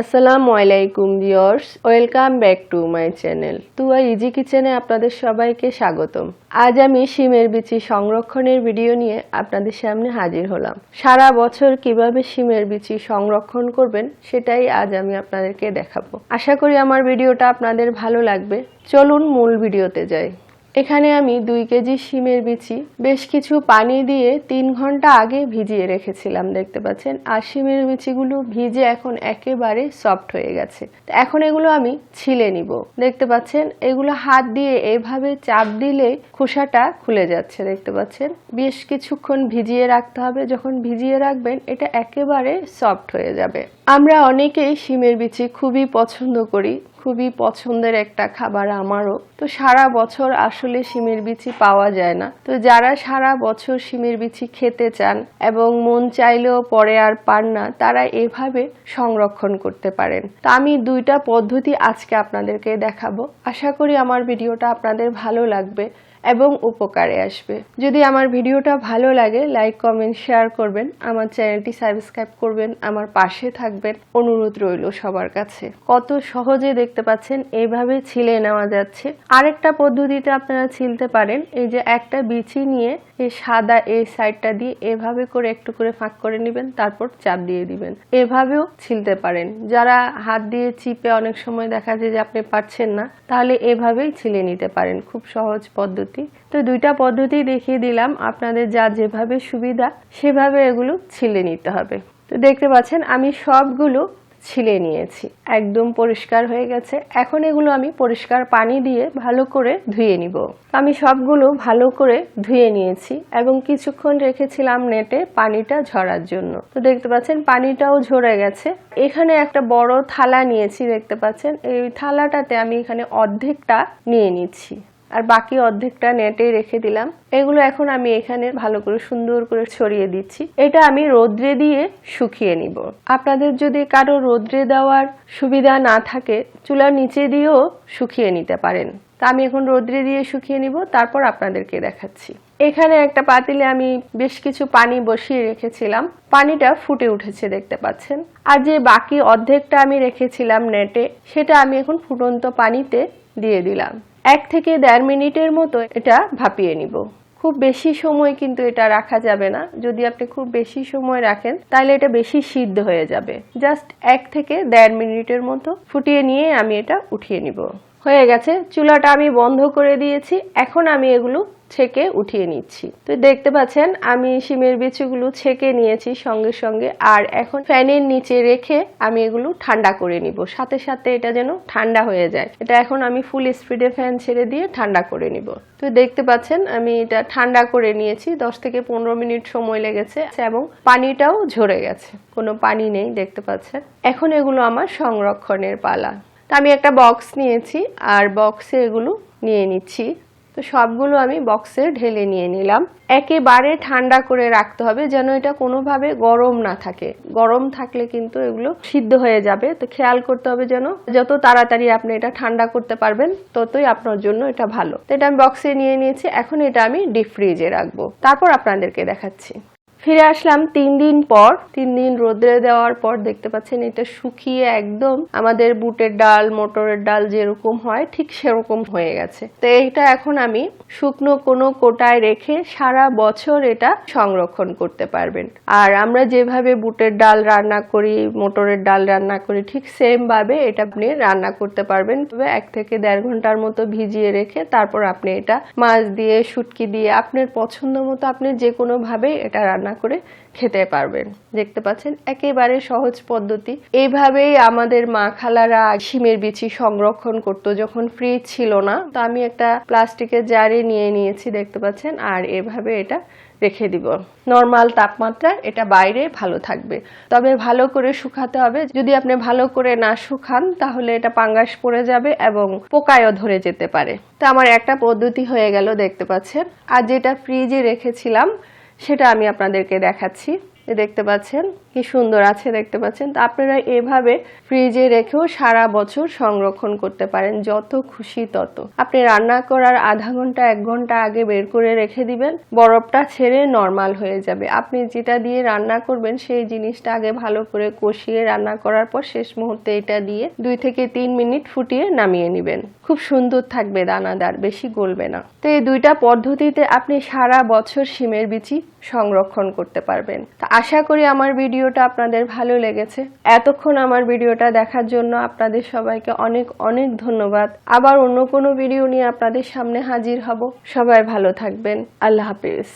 আসসালামু আলাইকুম viewers, welcome back to my channel. Tua easy কিচেনে আপনাদের সবাইকে স্বাগতম। আজ আমি শিমের বিচি সংরক্ষণের ভিডিও নিয়ে আপনাদের সামনে হাজির হলাম। সারা বছর কীভাবে শিমের বিচি সংরক্ষণ করবেন, সেটাই আজ আমি আপনাদেরকে দেখাবো। আশা করি আমার ভিডিওটা আপনাদের ভালো লাগবে। চলুন মূল ভিডিওতে যাই। এখানে আমি দুই কেজি শিমের বিচি, বেশ কিছু পানি দিয়ে তিন ঘণ্টা আগে ভিজিয়ে রেখেছিলাম, দেখতে পাচ্ছেন। আর শিমের বিচিগুলো ভিজে এখন একেবারে সফট হয়ে গেছে। এখন এগুলো আমি ছিলে নিব, দেখতে পাচ্ছেন? এগুলো হাত দিয়ে এভাবে চাপ দিলে খোসাটা খুলে যাচ্ছে, দেখতে পাচ্ছেন? বেশ কিছুক্ষণ ভিজিয়ে রাখতে হবে, যখন ভিজিয়ে রাখবেন এটা একেবারে সফট হয়ে যাবে। আমরা অনেকেই শিমের বিচি খুবই পছন্দ করি খুবই পছন্দের একটা খাবার আমারও। তো সারা বছর আসলে শিমের বিচি পাওয়া যায় না। তো যারা সারা বছর শিমের বিচি খেতে চান এবং মন চাইলেও পরে আর পান না, তারা এভাবে সংরক্ষণ করতে পারেন। তো আমি দুইটা পদ্ধতি আজকে আপনাদেরকে দেখাবো। আশা করি আমার ভিডিওটা আপনাদের ভালো লাগবে। এবং উপকারে আসবে। যদি আমার ভিডিওটা ভালো লাগে লাইক কমেন্ট শেয়ার করবেন। আমার চ্যানেলটি সাবস্ক্রাইব করবেন। আমার পাশে থাকবেন অনুরোধ রইল সবার কাছে। কত সহজে দেখতে পাচ্ছেন এইভাবে ছিলে নেওয়া যাচ্ছে। আরেকটা পদ্ধতিতে আপনারা ছিলতে পারেন, এই যে একটা বিচি নিয়ে এই সাদা এই সাইডটা দিয়ে এভাবে করে একটু করে ফাঁক করে নেবেন, তারপর চাপ দিয়ে দিবেন। এভাবেও ছিলতে পারেন। যারা হাত দিয়ে চিপে অনেক সময় দেখা যায় যে আপনি পারছেন না, তাহলে এভাবেই ছিলে নিতে পারেন। খুব সহজ পদ্ধতি। তো দুইটা পদ্ধতি দেখিয়ে দিলাম। আপনাদের যা যেভাবে সুবিধা, সেভাবে এগুলো ছিলে নিতে হবে। তো দেখতে পাচ্ছেন, আমি সবগুলো ছিলে নিয়েছি। একদম পরিষ্কার হয়ে গেছে। এখন এগুলো আমি পরিষ্কার পানি দিয়ে ভালো করে ধুয়ে নিব। আমি সবগুলো ভালো করে ধুয়ে নিয়েছি এবং কিছুক্ষণ রেখেছিলাম নেটে পানিটা ঝরার জন্য। তো দেখতে পাচ্ছেন, পানিটাও ঝরে গেছে। এখানে একটা বড় থালা নিয়েছি, দেখতে পাচ্ছেন। এই থালাটাতে আমি এখানে অর্ধেকটা নিয়ে নিচ্ছি। আর বাকি অর্ধেকটা নেটে রেখে দিলাম। এগুলো এখন আমি এখানে ভালো করে সুন্দর করে ছড়িয়ে দিচ্ছি। এটা আমি রোদ্রে দিয়ে শুকিয়ে নিব। আপনাদের যদি কারও রোদ্রে দেওয়ার সুবিধা না থাকে, চুলার নিচে দিয়েও শুকিয়ে নিতে পারেন। তা আমি এখন রোদ্রে দিয়ে শুকিয়ে নিব, তারপর আপনাদেরকে দেখাচ্ছি। এখানে একটা পাতিলে আমি বেশ কিছু পানি বসিয়ে রেখেছিলাম। পানিটা ফুটে উঠেছে দেখতে পাচ্ছেন। আর যে বাকি অর্ধেকটা আমি রেখেছিলাম নেটে, সেটা আমি এখন ফুটন্ত পানিতে দিয়ে দিলাম। এক থেকে দেড় মিনিটের মতো এটা ভাপিয়ে নিব। খুব বেশি সময় কিন্তু এটা রাখা যাবে না। যদি আপনি খুব বেশি সময় রাখেন, তাহলে এটা বেশি সিদ্ধ হয়ে যাবে। জাস্ট এক থেকে দেড় মিনিটের মতো ফুটিয়ে নিয়ে আমি এটা উঠিয়ে নিব। হয়ে গেছে। চুলাটা আমি বন্ধ করে দিয়েছি। এখন আমি এগুলো ছেঁকে উঠিয়ে নিচ্ছি। তো দেখতে পাচ্ছেন, আমি শিমের বিচিগুলো ছেঁকে নিয়েছি সঙ্গে সঙ্গে। আর এখন ফ্যানের নিচে রেখে আমি এগুলো ঠান্ডা করে নিব। সাথে সাথে এটা যেন ঠান্ডা হয়ে যায়। এটা এখন আমি ফুল স্পিডে ফ্যান ছেড়ে দিয়ে ঠান্ডা করে নিব। তো দেখতে পাচ্ছেন, আমি এটা ঠান্ডা করে নিয়েছি। দশ থেকে পনেরো মিনিট সময় লেগেছে এবং পানিটাও ঝরে গেছে। কোনো পানি নেই, দেখতে পাচ্ছেন। এখন এগুলো আমার সংরক্ষণের পালা। তা আমি একটা বক্স নিয়েছি, আর বক্সে এগুলো নিয়ে নিচ্ছি। তো সবগুলো আমি বক্সে ঢেলে নিয়ে নিলাম। একেবারে ঠান্ডা করে রাখতে হবে যেন এটা কোনোভাবে গরম না থাকে। গরম থাকলে কিন্তু এগুলো সিদ্ধ হয়ে যাবে। তো খেয়াল করতে হবে যেন যত তাড়াতাড়ি আপনি এটা ঠান্ডা করতে পারবেন, ততই আপনার জন্য এটা ভালো। তো এটা আমি বক্সে নিয়ে নিয়েছি। এখন এটা আমি ডিপ ফ্রিজে রাখব। তারপর আপনাদেরকে দেখাচ্ছি। ফিরে আসলাম তিন দিন পর, তিন দিন রোদ্রে দেওয়ার পর দেখতে পাচ্ছেন এটা শুকিয়ে একদম আমাদের বুটের ডাল, মটরের ডাল যেরকম হয়, ঠিক সেরকম হয়ে গেছে। তো এইটা এখন আমি শুকনো কোনো কোটায় রেখে সারা বছর এটা সংরক্ষণ করতে পারবেন। আর আমরা যেভাবে বুটের ডাল রান্না করি, মোটরের ডাল রান্না করি, ঠিক সেম ভাবে এটা আপনি রান্না করতে পারবেন। তবে এক থেকে দেড় ঘণ্টার মতো ভিজিয়ে রেখে তারপর আপনি এটা মাছ দিয়ে, শুটকি দিয়ে, আপনার পছন্দ মতো আপনি যে কোনো ভাবে এটা রান্না করে খেতে পারবেন। দেখতে পাচ্ছেন, একেবারে সহজ পদ্ধতি। এইভাবেই আমাদের মা খালারা শিমের বিচি সংরক্ষণ করতো যখন ফ্রিজ ছিল না। তো আমি একটা প্লাস্টিকের জারে নিয়ে নিয়েছি, দেখতে পাচ্ছেন, আর এভাবে এটা রেখে দিব। নর্মাল তাপমাত্রা এটা বাইরে ভালো থাকবে। তবে ভালো করে শুকাতে হবে। যদি আপনি ভালো করে না শুকান, তাহলে এটা পাঙ্গাস পড়ে যাবে এবং পোকায়ও ধরে যেতে পারে। তো আমার একটা পদ্ধতি হয়ে গেল, দেখতে পাচ্ছেন। আর যেটা ফ্রিজে রেখেছিলাম সেটা আমি আপনাদেরকে দেখাচ্ছি। দেখতে পাচ্ছেন, কি সুন্দর আছে দেখতে পাচ্ছেন। তো আপনারা এভাবে ফ্রিজে রেখেও সারা বছর সংরক্ষণ করতে পারেন, যত খুশি তত। আপনি রান্না করার আধা ঘণ্টা, এক ঘণ্টা আগে বের করে রেখে দিবেন, বরফটা ছেড়ে নর্মাল হয়ে যাবে। আপনি যেটা দিয়ে রান্না করবেন, সেই জিনিসটা আগে ভালো করে কষিয়ে রান্না করার পর শেষ মুহূর্তে এটা দিয়ে দুই থেকে তিন মিনিট ফুটিয়ে নামিয়ে নেবেন। খুব সুন্দর থাকবে দানাদার, বেশি গলবে না। তো এই দুইটা পদ্ধতিতে আপনি সারা বছর শিমের বিচি সংরক্ষণ করতে পারবেন। তা আশা করি আমার ভিডিওটা আপনাদের ভালো লেগেছে। এতক্ষণ আমার ভিডিওটা দেখার জন্য আপনাদের সবাইকে অনেক অনেক ধন্যবাদ। আবার অন্য কোনো ভিডিও নিয়ে আপনাদের সামনে হাজির হব। সবাই ভালো থাকবেন। আল্লাহ হাফিজ।